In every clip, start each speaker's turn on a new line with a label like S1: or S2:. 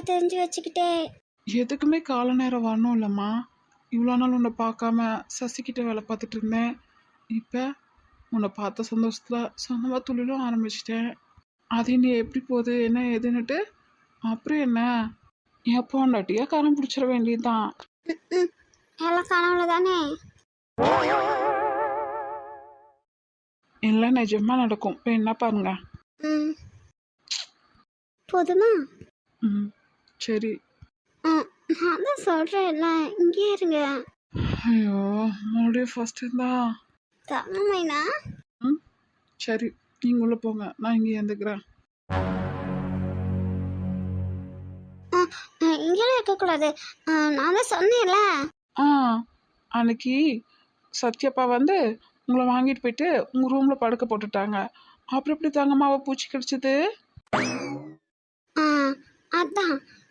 S1: நல்லா தெரிஞ்சு வச்சுக்கிட்டே.
S2: எதுக்குமே கால நேரம் வரணும் இல்லைம்மா. இவ்வளோ நாள் உன்னை பார்க்காம சசிக்கிட்ட வேலை பார்த்துட்டு இருந்தேன். இப்போ உன்னை பார்த்த சந்தோஷத்தில் சொந்தமாக தொழிலும் ஆரம்பிச்சிட்டேன். அது நீ எப்படி போகுது என்ன ஏதுன்னுட்டு அப்புறம் என்ன? என் பொண்டாட்டியா கரம் பிடிச்சிட வேண்டியதுதான்.
S1: எல்லாம் கனவுல தானே?
S2: எல்லாம் நிஜமா நடக்கும். என்ன பாருங்க.
S1: போதுமா?
S2: ம். சரி.
S1: ஆ நான் தான் சொல்கிறேன்ல இங்கே இருங்க.
S2: ஐயோ மறுபடியும் ஃபஸ்ட்டு தான்
S1: தமிழ்மைனா
S2: ம் சரி நீங்கள் உள்ளே போங்க நான் இங்கே இருந்துக்கிறேன்.
S1: இங்கெல்லாம் இருக்கக்கூடாது. நான் தான் சொன்னேன்ல.
S2: ஆ அன்னைக்கு சத்யப்பா வந்து உங்களை வாங்கிட்டு போயிட்டு உங்கள் ரூமில் படுக்க போட்டுட்டாங்க. அப்புறம் எப்படி தங்கம்மாவை பூச்சி கடிச்சது?
S1: அதான்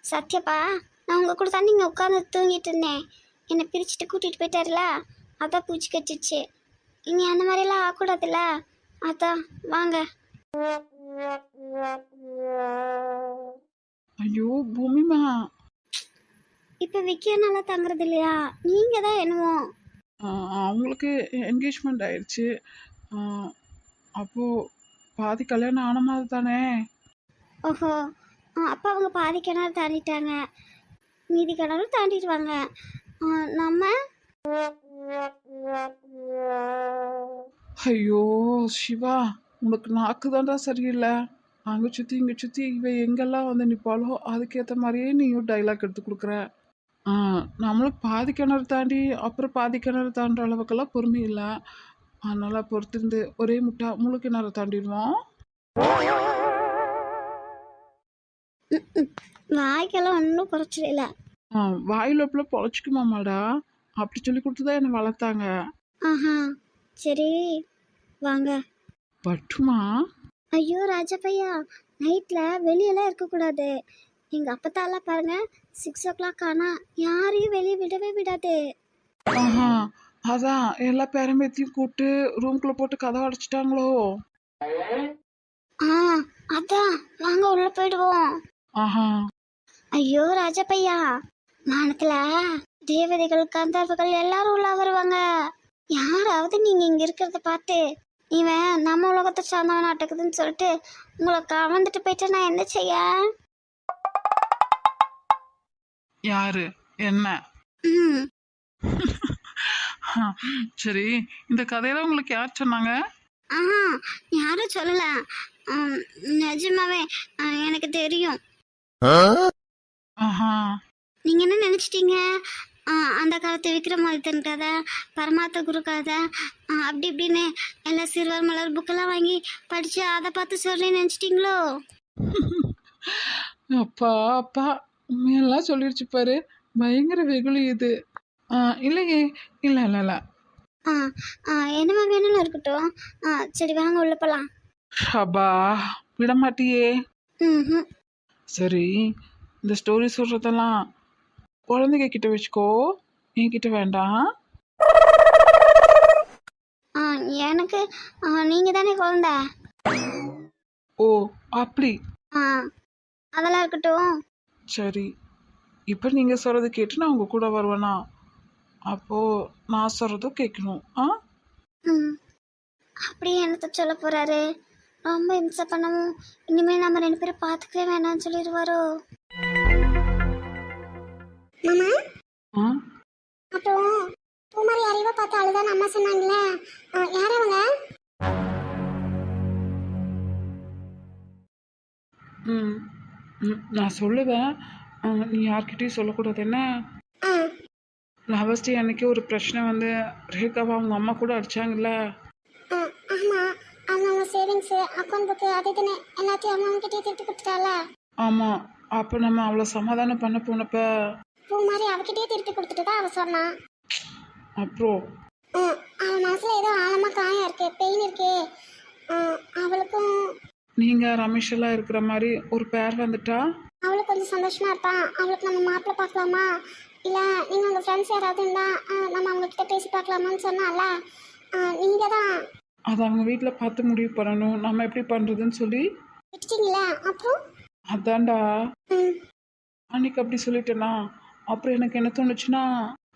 S1: சத்யப்பா நான் உங்கள் கூட தான் நீங்கள் உட்காந்து தூங்கிட்டு இருந்தேன். என்னை பிரிச்சுட்டு கூட்டிகிட்டு போயிட்டாருல? அதான் பூச்சி கட்டிச்சு இனி அந்த மாதிரிலாம் ஆகக்கூடாதுல்ல? அதான் வாங்க.
S2: ஐயோ பூமிமா.
S1: இப்போ விக்கியனால தங்குறது இல்லையா? நீங்கள் தான் என்னவோ
S2: அவங்களுக்கு என்கேஜ்மெண்ட் ஆயிடுச்சு ஆ, அப்போ பாதி கல்யாணம் ஆன மாதிரி தானே?
S1: ஓஹோ அப்போ அவங்க பாதி கிணறு தாண்டிட்டாங்க. மீதி கிணறு தாண்டிடுவாங்க. நம்ம
S2: ஐயோ சிவா உனக்கு நாக்கு தான்டா சரியில்லை. அங்கே சுற்றி இங்கே சுற்றி இவ எங்கெல்லாம் வந்து நிற்பாளோ அதுக்கேற்ற மாதிரியே நீயும் டைலாக் எடுத்து கொடுக்குற. ஆ நம்மளுக்கு பாதி கிணறு தாண்டி அப்புறம் பாதி கிணறு தாண்டுற அளவுக்கெல்லாம் பொறுமை இல்லை. அதனால் பொறுத்திருந்து ஒரே முட்டா முழு கிணறு தாண்டிடுவோம்.
S1: வாய்க்கெல்லாம் ஒன்றும் குறைச்சல இல்லை.
S2: ஆ வாயிலப்பில் பொழைச்சிக்குமாமாடா. அப்படி சொல்லி கொடுத்து தான் என்னை வளர்த்தாங்க.
S1: ஆஹா சரி வாங்க.
S2: பட்டுமா?
S1: ஐயோ ராஜப்பையா நைட்டில் வெளியெல்லாம் இருக்கக்கூடாது எங்கள் அப்பத்தாலாம் பாருங்க சிக்ஸ் ஓ கிளாக் ஆனால் யாரையும் வெளியே விடவே விடாது.
S2: ஆஹா அதான் எல்லா பேரம்பேத்தையும் கூப்பிட்டு ரூம்குள்ளே போட்டு கதவை அடைச்சிட்டாங்களோ?
S1: ஆ அதான். வாங்க உள்ளே போயிடுவோம்.
S2: ஆஹா.
S1: ஐயோ ராஜப்பையா. வானத்துல தேவதைகள் கந்தர்வர்கள் எல்லாரும் உள்ள வருவாங்க. யாராவது நீங்க இங்க இருக்கிறத பார்த்து இவன் நம்ம உலகத்தை சார்ந்தவன் நாட்டுக்குதுன்னு சொல்லிட்டு உங்களை கவர்ந்துட்டு போயிட்டு நான் என்ன செய்ய?
S2: யாரு? என்ன?
S1: ம்.
S2: சரி இந்த கதையில உங்களுக்கு யார் சொன்னாங்க?
S1: ஆஹா யாரும் சொல்லல. நிஜமாவே ஆ, எனக்கு தெரியும். நீங்க என்ன நினைச்சிட்டீங்க? அந்த காலத்து விக்ரமாதித்தன் கதை பரமாத்த குரு கதை அப்படி இப்படின்னு எல்லா சிறுவர் மலர் புக்கெல்லாம் வாங்கி படிச்சு அதை பார்த்து சொல்லி நினைச்சிட்டீங்களோ?
S2: அப்பா அப்பா உண்மையெல்லாம் சொல்லிடுச்சு பாரு. பயங்கர வெகுளி இது. இல்லையே. இல்லை இல்லை இல்லை.
S1: என்னமா வேணும்னு இருக்கட்டும். சரி வாங்க உள்ள போகலாம்
S2: அப்பா விட மாட்டியே.
S1: ம்
S2: சரி இந்த ஸ்டோரி சொல்றதெல்லாம் குழந்தைங்க கிட்ட வச்சுக்கோ. என்கிட்ட வேண்டாம்
S1: ஆ எனக்கு நீங்கள் தானே குழந்த?
S2: ஓ அப்படி.
S1: ஆ அதெல்லாம் இருக்கட்டும்.
S2: சரி இப்போ நீங்கள் சொல்கிறது கேட்டு நான் உங்கள் கூட வருவேனா? அப்போது நான் சொல்கிறதும் கேட்கணும் ஆ?
S1: ம். அப்படியே என்னத்த சொல்ல போகிறாரு ரொம்ப இம்சை பண்ணவும். இனிமேல் நம்ம ரெண்டு பேரும் பார்த்துக்கவே வேணாம்னு சொல்லிடுவாரோ? மாமா?
S2: ஆ?
S1: அப்புறம் பூமாரி அறிவை பார்த்து அழுதான் அம்மா சொன்னாங்களே. யார் அவங்க?
S2: ம் ம், நான் சொல்லுவேன். ஆ, நீ யார்கிட்டயும் சொல்லக்கூடாது என்ன?
S1: ஆ.
S2: லவர்ஸ் டே அன்னைக்கு ஒரு பிரச்சனை வந்து ரேகாவை அவங்க அம்மா கூட அடிச்சாங்கல்ல.
S1: சேவிங்ஸு அக்கௌண்ட் புக்கு அது இதுன்னு எல்லாத்தையும் அவங்க அவங்ககிட்டயே திருப்பி கொடுத்துட்டால
S2: ஆமாம் அப்போ நம்ம அவளை சமாதானம் பண்ண போனப்ப
S1: பூ மாதிரி அவகிட்டயே திருப்பி கொடுத்துட்டு தான் அவ சொன்னான்
S2: அப்புறம்?
S1: ம், மனசுல ஏதோ ஆழமா காயம் இருக்கு பெயின் இருக்கு. ம், அவளுக்கும்
S2: நீங்கள் ரமேஷ் எல்லாம் இருக்கிற மாதிரி ஒரு பேர் வந்துட்டா?
S1: அவளுக்கு கொஞ்சம் சந்தோஷமா இருப்பான் அவளுக்கு நம்ம மாப்பிள்ளை பார்க்கலாமா? இல்லை நீங்கள் உங்கள் ஃப்ரெண்ட்ஸ் யாராவது இருந்தால் நம்ம அவங்க கிட்ட பேசி பார்க்கலாமான்னு சொன்னால நீங்கள் தான்
S2: அதை அவங்க வீட்டில் பார்த்து முடிவு பண்ணணும். நம்ம எப்படி பண்ணுறதுன்னு சொல்லி
S1: விட்டுட்டீங்களா அப்புறம்?
S2: அதான்டா. அன்னைக்கு அப்படி சொல்லிட்டேனா? அப்புறம் எனக்கு என்ன தோணுச்சுன்னா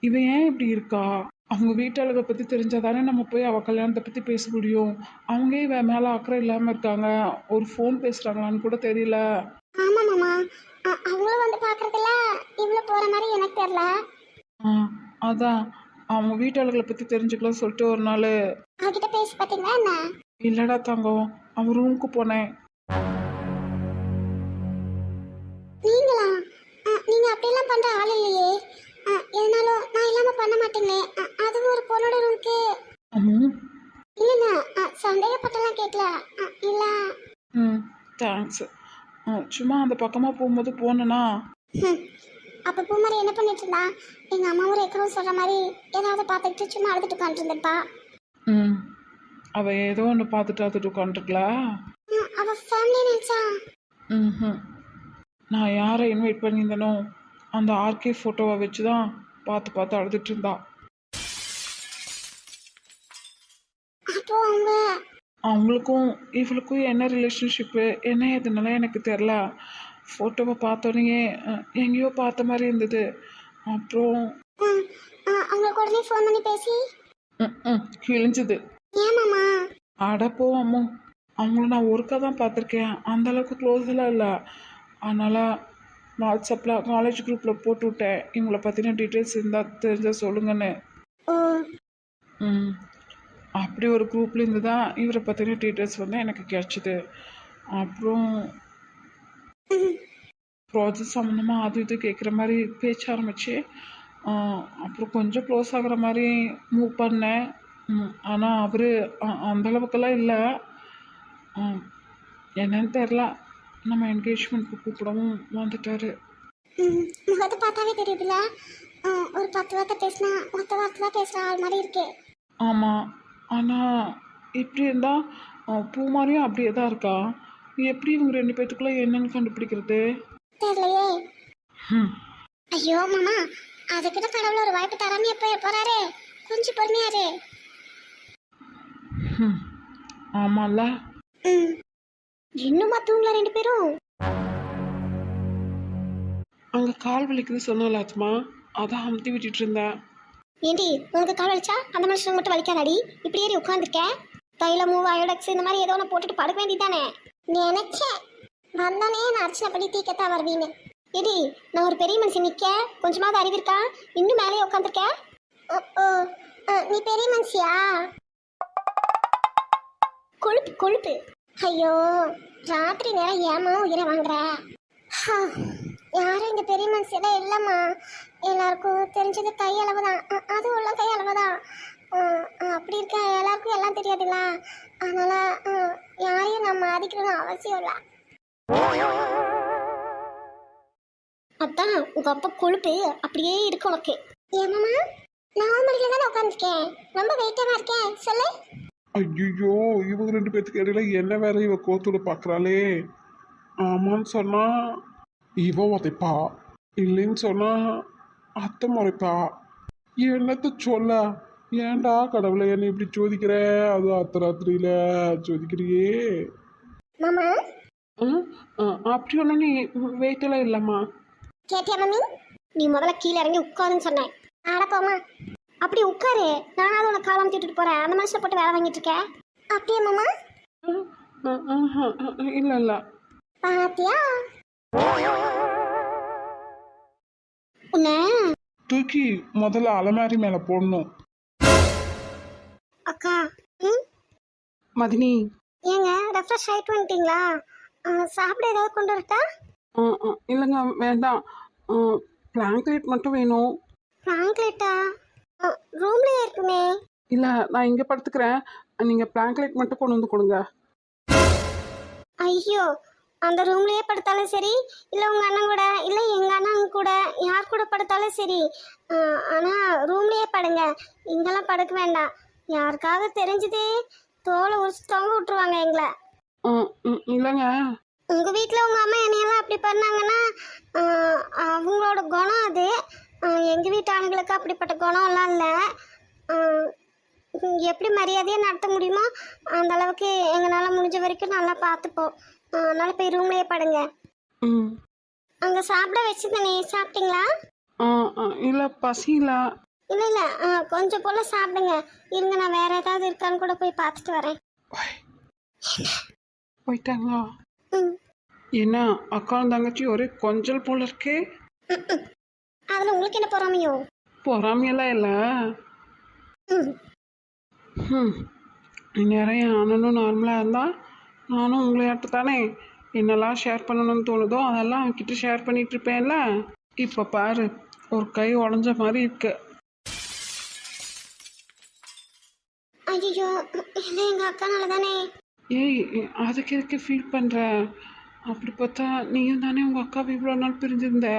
S2: இவன் ஏன் இப்படி இருக்கா? அவங்க வீட்டாளுக பற்றி தெரிஞ்சாதானே நம்ம போய் அவள் கல்யாணத்தை பற்றி பேச முடியும். அவங்க இவன் மேலே அக்கறை இல்லாமல் இருக்காங்க. ஒரு ஃபோன் பேசுகிறாங்களான்னு கூட தெரியல.
S1: ஆமா மாமா. அவங்களும் வந்து பாக்குறதுல இவ்வளவு போற மாதிரி எனக்கு தெரியல.
S2: ஆ அதான். அவங்க வீட்டாளுகளை பற்றி தெரிஞ்சுக்கலாம் சொல்லிட்டு ஒரு நாள்
S1: அவகிட்ட பேசி பாத்தீங்களா என்ன?
S2: இல்லைடா தங்கம் அவன் ரூமுக்கு போனேன்.
S1: நீங்களா? அ, நீங்க அப்படியெல்லாம் பண்ற ஆள் இல்லையே. அ, எதனாலும் நான் இல்லாம பண்ண மாட்டேங்களே அ, அதுவும் ஒரு பொண்ணோட ரூமுக்கு
S2: அம்மு.
S1: இல்லைண்ணா அ, சந்தேகப்பட்டெல்லாம் கேட்கல. அ, இல்ல.
S2: ம் தேங்க்ஸ் சும்மா அந்த பக்கமாக போகும்போது போனேன்னா
S1: ஹம். அப்ப பூமாரி என்ன பண்ணிட்டு இருந்தா? எங்க அம்மாவும் ரேக்கரும் சொல்ற மாதிரி ஏதாவது பார்த்துக்கிட்டு சும்மா அழுதுட்டு
S2: ம் அவள் ஏதோ ஒன்று பார்த்துட்டு அதுட்டு உட்காந்துருக்கல
S1: அவ ஃபேமிலி நினைச்சா.
S2: ம் நான் யாரை இன்வைட் பண்ணியிருந்தேனோ அந்த ஆர்கே ஃபோட்டோவை வச்சு தான் பார்த்து பார்த்து அழுதுட்டு இருந்தா அவங்களுக்கும் இவளுக்கும் என்ன ரிலேஷன்ஷிப்பு என்ன எதுனால எனக்கு தெரில ஃபோட்டோவை பார்த்தோன்னே எங்கேயோ பார்த்த மாதிரி இருந்தது. அப்புறம்
S1: அவங்களுக்கு உடனே ஃபோன் பண்ணி பேசி.
S2: ம், ம், கிழிஞ்சுது.
S1: ஏன் மாமா
S2: அட போ அம்மோ. அவங்கள நான் ஒருக்கா தான் பார்த்துருக்கேன். அந்த அளவுக்கு க்ளோஸ் எல்லாம் இல்லை. அதனால் வாட்ஸ்அப்பில் காலேஜ் குரூப்பில் போட்டு விட்டேன். இவங்கள பற்றின டீட்டெயில்ஸ் இருந்தால் தெரிஞ்சால் சொல்லுங்கன்னு.
S1: ஓ.
S2: ம். அப்படி ஒரு குரூப்லேருந்து தான் இவரை பற்றின டீட்டெயில்ஸ் வந்து எனக்கு கிடச்சிது. அப்புறம் ப்ராஜெக்ட் சம்மந்தமாக அது இது கேட்குற மாதிரி பேச்ச ஆரம்பிச்சு அப்புறம் கொஞ்சம் க்ளோஸ் ஆகுற மாதிரி மூவ் பண்ணேன். ஆனால் அவர் அந்த அளவுக்கெல்லாம் இல்லை. என்னன்னு தெரில. நம்ம என்கேஜ்மெண்ட்க்கு கூப்பிடவும் வந்துட்டாரு.
S1: முகத்தை பார்த்தாவே தெரியுதுல்ல? ஒரு பத்து வார்த்தை பேசினா மொத்த வார்த்தை தான் பேசுகிற ஆள் மாதிரி இருக்கு.
S2: ஆமாம் ஆனால் இப்படி இருந்தால் பூ மாதிரியும் அப்படியே தான் இருக்கா? எப்படி இவங்க ரெண்டு பேத்துக்குள்ளே என்னன்னு கண்டுபிடிக்கிறது?
S1: தெரியலையே.
S2: ம்.
S1: ஐயோ மாமா. அதுக்கிட்ட கடவுள் ஒரு வாய்ப்பு தராம எப்போ போறாரு கொஞ்சம் பொறுமையாரு
S2: ஆமாம்ல
S1: ம். இன்னுமா தூங்கல ரெண்டு பேரும்?
S2: அங்கே கால் வலிக்குது சொன்னல ஆத்மா. அதான் அமுத்தி விட்டுட்டு இருந்தேன்.
S1: ஏண்டி உனக்கு கால் வலிச்சா? அந்த மனுஷனுக்கு மட்டும் வலிக்காதாடி? இப்படி ஏறி உட்காந்துருக்கேன் தைலமூ அயோடெக்ஸ் இந்த மாதிரி ஏதோ ஒன்று போட்டுட்டு படுக்க வேண்டியதானே நினைச்சேன். வந்தானே நான் அர்ச்சனை பண்ணி தீக்கத்தான் வருவீன்னு. ஏடி நான் ஒரு பெரிய மனுஷன் நிற்க கொஞ்சமாவது அறிவு இருக்கா? இன்னும் மேலேயே உட்காந்துருக்க ஓ நீ பெரிய மனுஷியா? கொழுப்பு கொழுப்பு. ஐயோ ராத்திரி நேரம் ஏமா உயிரை வாங்குற? யாரும் இந்த பெரிய மனுஷன் இல்லைம்மா. எல்லாருக்கும் தெரிஞ்சது கையளவு தான் அதுவும் உள்ள கையளவு தான் அப்படி இருக்க எல்லாருக்கும் எல்லாம் தெரியாதுல்ல. அதனால யாரையும் நம்ம மதிக்கணும்னு அவசியம் இல்லை. அதான் உங்க அப்பா கொழுப்பு அப்படியே இருக்கு உனக்கு. ஏமாமா நான் மடியில தானே உட்காந்துருக்கேன் ரொம்ப வெயிட்டாக இருக்கேன். சொல்லு.
S3: ஐயோ இவங்க ரெண்டு பேத்துக்கு இடையில என்ன வேற இவ கோத்துல பார்க்கறாளே ஆமான்னு சொன்னா இவ உதைப்பா. இல்லைன்னு சொன்னா அத்தை முறைப்பா. என்னத்த சொல்ல? ஏன்டா கடவுளை என்னை இப்படி சோதிக்கிற? அது அர்த்தராத்திரியில சோதிக்கிறியே.
S1: மாமா?
S2: அப்படி ஒன்றும் நீ வெயிட்டெல்லாம் இல்லைம்மா.
S1: கேட்டியா மம்மி நீ முதல்ல கீழே இறங்கி உட்காருன்னு சொன்னேன். அடப்போமா அப்படி உட்காரு. நானாவது உனக்கு காலம் தீட்டுட்டு போறேன். அந்த மனுஷனை போட்டு வேலை வாங்கிட்டு இருக்கேன் அப்படியே மாமா?
S2: இல்லை இல்லை.
S1: பாத்தியா? உன்னை
S3: தூக்கி முதல்ல அலமாரி மேல போடணும்.
S1: அக்கா ம்?
S2: மதினி.
S1: ஏங்க ரெஃப்ரெஷ் ஆயிட்டு வந்துட்டீங்களா? ஆ, சாப்பிட ஏதாவது கொண்டு வரட்டா?
S2: ஆ, ஆ, இல்லைங்க வேண்டாம். பிளாங்கெட் மட்டும் வேணும்.
S1: ஃப்ராங்க்லேட்டா ரூம்லயே இருக்குமே.
S2: இல்லை நான் இங்கே படுத்துக்கிறேன். நீங்கள் பிளாங்கெட் மட்டும் கொண்டு வந்து கொடுங்க.
S1: ஐயோ அந்த ரூம்லயே படுத்தாலும் சரி இல்லை உங்கள் அண்ணன் கூட இல்லை எங்கள் அண்ணன் கூட யார் கூட படுத்தாலும் சரி. ஆனால் ரூம்லயே படுங்க. இங்கெல்லாம் படுக்க வேண்டாம். யாருக்காவது தெரிஞ்சதே தோலை உரிச்சு தொங்க விட்டுருவாங்க எங்களை.
S2: இல்லைங்க.
S1: உங்கள் வீட்டில் உங்கள் அம்மா என்னையெல்லாம் அப்படி பண்ணாங்கன்னா அவங்களோட குணம் அது. எங்கள் வீட்டு ஆண்களுக்கு அப்படிப்பட்ட குணம்லாம் இல்லை. எப்படி மரியாதையாக நடத்த முடியுமோ அந்த அளவுக்கு எங்களால் முடிஞ்ச வரைக்கும் நல்லா பார்த்துப்போம். அதனால் போய் ரூம்லேயே படுங்க.
S2: ம்.
S1: அங்கே சாப்பிட வச்சுருந்தேனே சாப்பிட்டீங்களா?
S2: இல்லை பசியில
S1: இல்லை இல்லை. கொஞ்சம் போல் சாப்பிடுங்க. இருங்க நான் வேற ஏதாவது இருக்கான்னு கூட போய் பார்த்துட்டு வரேன்.
S2: போயிட்டாங்களா?
S1: ம்.
S2: என்ன அக்காவும் தங்கச்சி ஒரே கொஞ்சல் போல இருக்கே?
S1: அதில் உங்களுக்கு என்ன பொறாமையோ?
S2: பொறாமையெல்லாம் இல்லை.
S1: ம்.
S2: ம் இந்நேரம் என் அண்ணனும் நார்மலாக இருந்தால் நானும் உங்களையாட்டு தானே என்னெல்லாம் ஷேர் பண்ணணும்னு தோணுதோ அதெல்லாம் அவன்கிட்ட ஷேர் பண்ணிட்டு இருப்பேன்ல. இப்போ பாரு ஒரு கை உடஞ்ச மாதிரி இருக்கு.
S1: ஐயோ இல்லை எங்கள் அக்கானால தானே?
S2: ஏய் அதுக்கு எதுக்கு ஃபீல் பண்ணுற அப்படி பார்த்தா நீயும் தானே உங்கள் அக்காவை இவ்வளோ நாள் பிரிஞ்சிருந்த?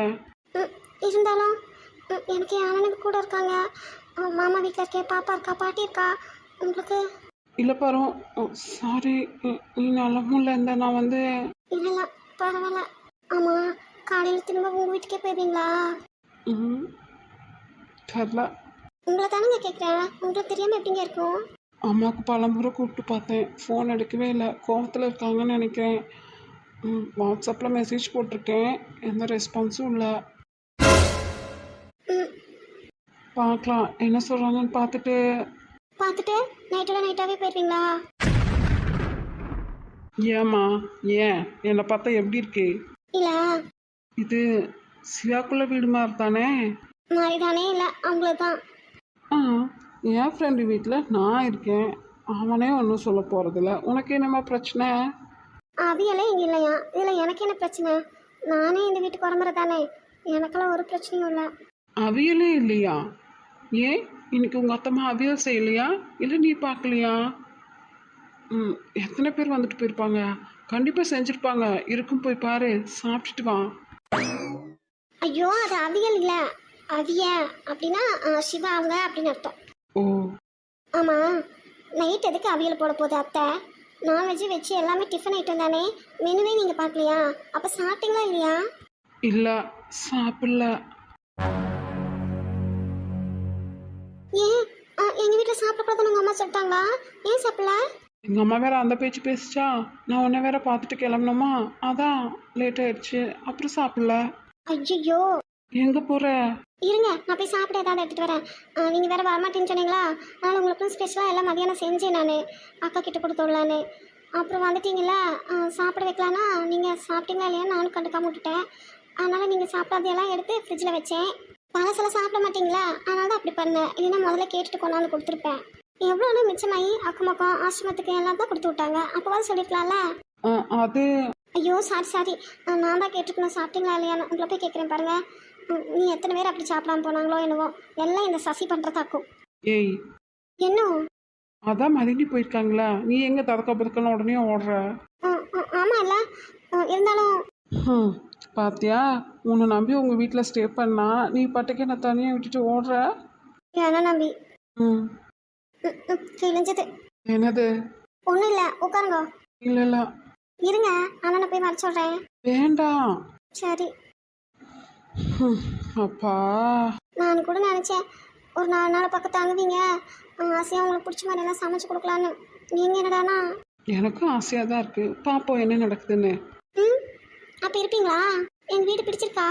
S1: இருந்தாலும் எனக்கு என் அண்ணனுக்கு கூட இருக்காங்க. மாமா வீட்டில் இருக்கேன் பாப்பா இருக்கா பாட்டி இருக்கா? உங்களுக்கு?
S2: இல்லை பாரு சாரி நீ நல்லமும் இருந்தா நான் வந்து
S1: இல்லைல்ல பரவாயில்ல. ஆமாம் காலையில் திரும்ப உங்கள் வீட்டுக்கே போயிருவீங்களா?
S2: ம், தெரில.
S1: உங்களை தானேங்க கேட்குறேன் உங்களுக்கு தெரியாமல் எப்படிங்க இருக்கும்?
S2: அம்மாவுக்கு பலமுறை கூப்பிட்டு பார்த்தேன். ஃபோன் எடுக்கவே இல்லை. கோவத்தில் இருக்காங்கன்னு நினைக்கிறேன். வாட்ஸ்அப்பில் மெசேஜ் போட்டிருக்கேன். எந்த ரெஸ்பான்ஸும் இல்லை. பார்க்கலாம். என்ன சொல்கிறாங்கன்னு பார்த்துட்டு.
S1: பார்த்துட்டு நைட்டோட நைட்டாகவே போயிருவீங்களா?
S2: ஏம்மா? ஏன்? என்னை பார்த்தா எப்படி இருக்கு?
S1: இல்லை.
S2: இது சிவாக்குள்ள வீடு மாதிரி தானே?
S1: மாதிரி தானே இல்லை அவங்களுக்கு தான்
S2: ஆ என் ஃப்ரெண்டு வீட்டில் நான் இருக்கேன். அவனே ஒன்றும் சொல்ல போகிறதில்ல உனக்கு என்னம்மா பிரச்சனை?
S1: அவியலே இங்கே இல்லையா? இதில் எனக்கு என்ன பிரச்சனை? நானே இந்த வீட்டுக்கு வரமுறை தானே? எனக்கெல்லாம் ஒரு பிரச்சனையும் இல்லை.
S2: அவியலே இல்லையா? ஏன்? இன்னைக்கு உங்கள் அத்தம்மா அவியல் செய்யலையா? இல்லை நீ பார்க்கலையா? ம் எத்தனை பேர் வந்துட்டு போயிருப்பாங்க? கண்டிப்பாக செஞ்சுருப்பாங்க. இருக்கும் போய் பாரு. சாப்பிட்டுட்டு வா.
S1: ஐயோ அது அவியல் இல்லை. அவிய அப்படின்னா சிவா அவங்க அப்படின்னு அர்த்தம்.
S2: ஓ.
S1: ஆமாம் நைட் எதுக்கு அவியல் போட போகுது அத்தை? நான்வெஜ் வச்சு எல்லாமே டிஃபன் ஐட்டம் தானே? மெனுவே நீங்கள் பார்க்கலையா? அப்போ சாப்பிட்டீங்களா இல்லையா?
S2: இல்லை சாப்பிடல.
S1: எங்கள் வீட்டில் சாப்பிடக்கூடாதுன்னு உங்கள் அம்மா சொல்லிட்டாங்களா? ஏன் சாப்பிடல?
S2: எங்கள் அம்மா வேற அந்த பேச்சு பேசிச்சா? நான் உன்னை வேற பார்த்துட்டு கிளம்பணுமா? அதான் லேட் ஆயிடுச்சு. அப்புறம் சாப்பிடல.
S1: ஐயோ
S2: எங்கே போகிற
S1: இருங்க நான் போய் சாப்பிட ஏதாவது எடுத்துகிட்டு வரேன். நீங்கள் வேறு வரமாட்டேன்னு சொன்னீங்களா? அதனால் உங்களுக்கும் ஸ்பெஷலாக எல்லாம் மதியானம் செஞ்சேன் நான். அக்கா கிட்ட கொடுத்துடலான்னு அப்புறம் வந்துட்டீங்களா சாப்பிட வைக்கலான்னா நீங்கள் சாப்பிட்டீங்களா இல்லையா நானும் கண்டுக்காம விட்டுட்டேன். அதனால் நீங்கள் சாப்பிடாதையெல்லாம் எடுத்து ஃப்ரிட்ஜில் வச்சேன். பழசெல்லாம் சாப்பிட மாட்டீங்களா? அதனால தான் அப்படி பண்ணேன். இல்லைன்னா முதல்ல கேட்டுட்டு கொண்டாந்து கொடுத்துருப்பேன். எவ்வளோனா மிச்சமாகி அக்கம் பக்கம் ஆசிரமத்துக்கு எல்லாம் தான் கொடுத்து விட்டாங்க. அப்போவாது சொல்லியிருக்கலாம்ல
S2: அது
S1: ஐயோ சாரி சாரி. நான் தான் கேட்டுக்கணும் சாப்பிட்டீங்களா இல்லையான்னு உங்களை போய் கேட்குறேன் பாருங்க. நீ எத்தனை பேர் அப்படி சாப்பிடாம போனாங்களோ என்னவோ. எல்லாம் இந்த சசி பண்ணுறதாக்கும்
S2: ஏய்.
S1: என்ன?
S2: அதான் மதினி போயிருக்காங்களா? நீ எங்கே ததக்க பதக்கன்னு உடனே ஓடுற?
S1: ஆமாம் இல்லை இருந்தாலும்
S2: ஹம், பாத்தியா? உன்னை நம்பி உங்கள் வீட்டில் ஸ்டே பண்ணா நீ பாட்டுக்கு என்ன தனியாக விட்டுட்டு ஓடுற?
S1: என்ன நம்பி.
S2: ம்.
S1: ம், ம், கிழிஞ்சது
S2: என்னது?
S1: ஒன்றும் இல்லை உட்காருங்க.
S2: இல்லை இல்லை.
S1: இருங்க அண்ணனை போய் வர சொல்கிறேன்
S2: வேண்டாம்
S1: சரி.
S2: ஹம், அப்பா.
S1: நான் கூட நினச்சேன் ஒரு நாலு நாள் பக்கம் தங்குவீங்க. ஆசையாக உங்களுக்கு பிடிச்ச மாதிரி எல்லாம் சமைச்சு கொடுக்கலான்னு நீங்கள் என்னடானா?
S2: எனக்கும் ஆசையாக தான் இருக்குது பார்ப்போம் என்ன நடக்குதுன்னு.
S1: ம்? அப்போ இருப்பீங்களா? எங்கள் வீடு பிடிச்சிருக்கா?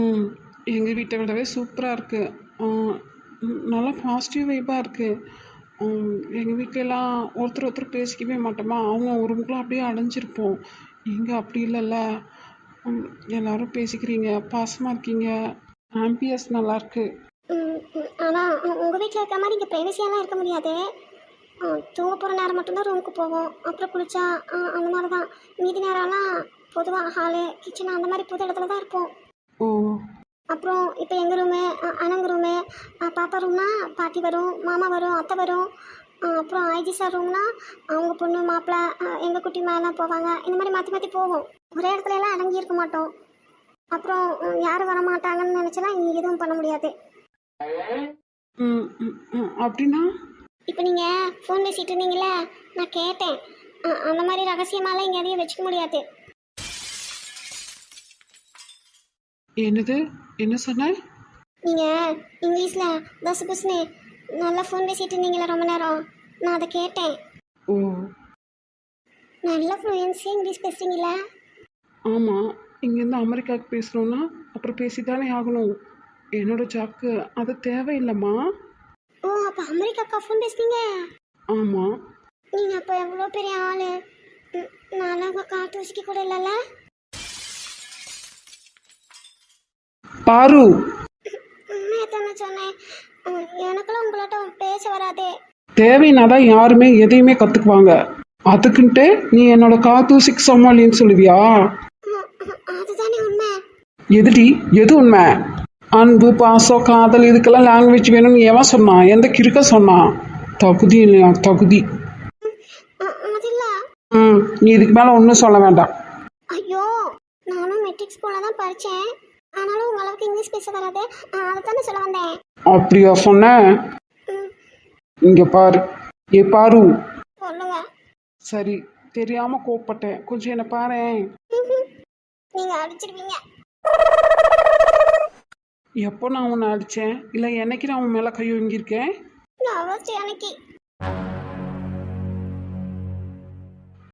S2: ம் எங்கள் வீட்டை விடவே சூப்பராக இருக்குது நல்லா பாசிட்டிவ் வைப்பாக இருக்குது எங்கள் வீட்டிலலாம் ஒருத்தர் ஒருத்தர் பேசிக்கவே மாட்டோமா? அவங்க ஒரு ரூமுக்குள்ள அப்படியே அடைஞ்சிருப்போம். இங்கே அப்படி இல்லைல்ல? எல்லாரும் பேசிக்கிறீங்க பாசமாக இருக்கீங்க. ஆம்பியஸ் நல்லாயிருக்கு
S1: ஆனால் உங்கள் வீட்டில் இருக்கிற மாதிரி இங்கே ப்ரைவசியெல்லாம் இருக்க முடியாது? தூங்க போகிற நேரம் மட்டும்தான் ரூமுக்கு போவோம். அப்புறம் குளிச்சா அந்த மாதிரி தான் மீதி நேரம்லாம் பொதுவாக ஹாலு கிச்சன் அந்த மாதிரி பொது இடத்துல தான் இருப்போம்.
S2: ஓ.
S1: அப்புறம் இப்போ எங்கள் ரூமு அனங்க ரூமு பாப்பா ரூம்னா பாட்டி வரும் மாமா வரும் அத்தை வரும். அப்புறம் ஐஜி சார் ரூம்னா அவங்க பொண்ணு மாப்பிள்ளை எங்கள் குட்டி மேலாம் போவாங்க. இந்த மாதிரி மாற்றி மாற்றி போவோம். ஒரே இடத்துல எல்லாம் அடங்கி இருக்க மாட்டோம். அப்புறம் யாரும் வர மாட்டாங்கன்னு நினச்சலாம் எதுவும் பண்ண முடியாது.
S2: அப்படின்னா?
S1: இப்போ நீங்கள் ஃபோன் பேசிகிட்டு இருந்தீங்களே நான் கேட்டேன். அந்த மாதிரி ரகசியமாலாம் இங்கே எதையும் வச்சுக்க முடியாது.
S2: என்னது? என்ன சொன்ன
S1: நீங்கள் இங்கிலீஷில் பஸ் புஸ்னு நல்லா ஃபோன் பேசிகிட்டு இருந்தீங்களே ரொம்ப நேரம். நான் அதை கேட்டேன்.
S2: ஓ.
S1: நல்ல ஃப்ளூயன்ஸியாக இங்கிலீஷ் பேசுகிறீங்களா
S2: ஆமாம் இங்கேருந்து அமெரிக்காவுக்கு பேசுகிறோன்னா அப்புறம் பேசித்தானே ஆகணும். என்னோட ஜாக்கு அது தேவையில்லைம்மா.
S1: ஓ அப்போ அமெரிக்காக்கா ஃபோன் பேசுனீங்க?
S2: ஆமாம்
S1: நீங்கள் அப்போ எவ்வளோ பெரிய ஆள்? நான்லாம் உங்கள் காட்டு வசிக்க கூட இல்லைல்ல?
S2: பாரு.
S1: உண்மையை தானே சொன்னேன். உம், எனக்கெல்லாம் உங்கள்ட்ட பேச வராதே.
S2: தேவைன்னா தான் யாருமே எதையுமே கற்றுக்குவாங்க அதுக்குன்ட்டு நீ என்னோட காத்தூசிக்கு சமாளின்னு சொல்லுவியா?
S1: உம், உம், அதுதானே உண்மை.
S2: எதுடி? எது உண்மை? அன்பு பாசம் காதல் இதுக்கெல்லாம் லாங்குவேஜ் வேணும்னு எவன் சொன்னான் எந்த கிறுக்க சொன்னான் தகுதி இல்லையா? தகுதி. ம் நீ இதுக்கு மேலே ஒன்றும் சொல்ல வேண்டாம்.
S1: ஐயோ நானும் மெட்ரிக் ஸ்கூலில் தான் படித்தேன் ஆனாலும் உங்க அளவுக்கு இங்கிலீஷ் பேச வராது. அதை தானே சொல்ல வந்தேன்.
S2: அப்படியா சொன்னேன் இங்கே பாரு. ஏ பாரு.
S1: சொல்லுங்க.
S2: சரி தெரியாமல் கோப்பட்டேன். கொஞ்சம் என்னை பாரேன்.
S1: நீங்கள் அடிச்சிருவீங்க.
S2: எப்போ நான் உன்னை அடித்தேன்? இல்லை என்னைக்கு நான் உன் மேலே கை வாங்கியிருக்கேன்
S1: நான் அன்னைக்கு.